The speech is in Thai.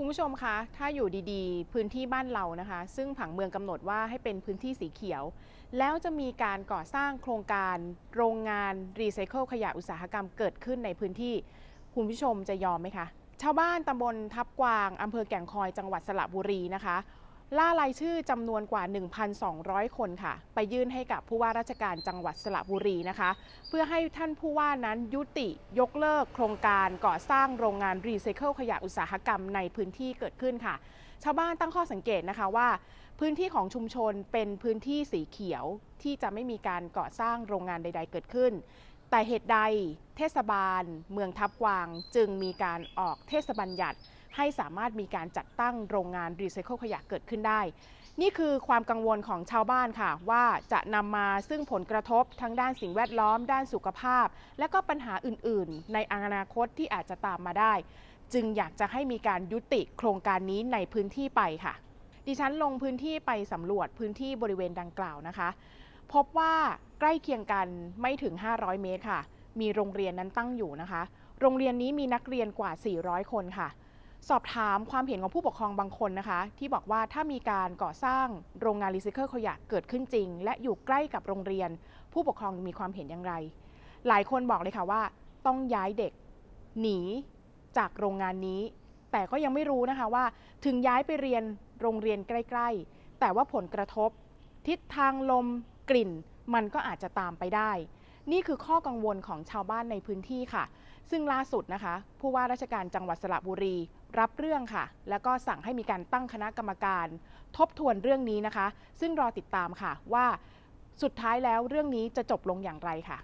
คุณผู้ชมคะถ้าอยู่ดีๆ พื้นที่บ้านเรานะคะ ซึ่งผังเมืองกำหนดว่าให้เป็นพื้นที่สีเขียว แล้วจะมีการก่อสร้างโครงการ โรงงานรีไซเคิลขยะอุตสาหกรรมเกิดขึ้นในพื้นที่ คุณผู้ชมจะยอมไหมคะ ชาวบ้านตำบลทับกวางอำเภอแก่งคอยจังหวัดสระบุรีนะคะ ล่ารายชื่อจำนวนกว่า 1,200 คนค่ะ ไปยื่นให้กับผู้ว่าราชการจังหวัดสระบุรีนะคะ เพื่อให้ท่านผู้ว่านั้นยุติยกเลิกโครงการก่อสร้างโรงงานรีไซเคิลขยะอุตสาหกรรมในพื้นที่เกิดขึ้นค่ะ ชาวบ้านตั้งข้อสังเกตนะคะว่า พื้นที่ของชุมชนเป็นพื้นที่สีเขียวที่จะไม่มีการก่อสร้างโรงงานใด ๆ เกิดขึ้น แต่เหตุใดเทศบาล เมืองทับกวางจึงมีการออกเทศบัญญัติ ให้สามารถมีการจัดตั้งโรงงานรีไซเคิลขยะเกิดขึ้นได้ นี่คือความกังวลของชาวบ้านค่ะ ว่าจะนำมาซึ่งผลกระทบทั้งด้านสิ่งแวดล้อม ด้านสุขภาพ และก็ปัญหาอื่น ๆ ในอนาคตที่อาจจะตามมาได้ จึงอยากจะให้มีการยุติโครงการนี้ในพื้นที่ไปค่ะ ดิฉันลงพื้นที่ไปสำรวจพื้นที่บริเวณดังกล่าวนะคะ พบว่าใกล้เคียงกันไม่ถึง 500 เมตรค่ะ มีโรงเรียนนั้นตั้งอยู่นะคะ โรงเรียนนี้มีนักเรียนกว่า 400 คนค่ะ สอบถามความเห็นของผู้ปกครองบางคนนะคะ ที่บอกว่าถ้ามีการก่อสร้างโรงงานรีไซเคิลขยะเกิดขึ้นจริง และอยู่ใกล้กับโรงเรียน ผู้ปกครองมีความเห็นอย่างไร หลายคนบอกเลยค่ะว่า ต้องย้ายเด็ก หนีจากโรงงานนี้ แต่ก็ยังไม่รู้นะคะว่า ถึงย้ายไปเรียนโรงเรียนใกล้ ๆ แต่ว่าผลกระทบ ทิศทางลม กลิ่นมันก็อาจจะตามไปได้ นี่คือข้อกังวลของชาวบ้านในพื้นที่ค่ะ ซึ่งล่าสุดนะคะ ผู้ว่าราชการจังหวัดสระบุรี รับเรื่องค่ะ แล้วก็สั่งให้มีการตั้งคณะกรรมการ ทบทวนเรื่องนี้นะคะ ซึ่งรอติดตามค่ะว่าสุดท้ายแล้วเรื่องนี้จะจบลงอย่างไรค่ะ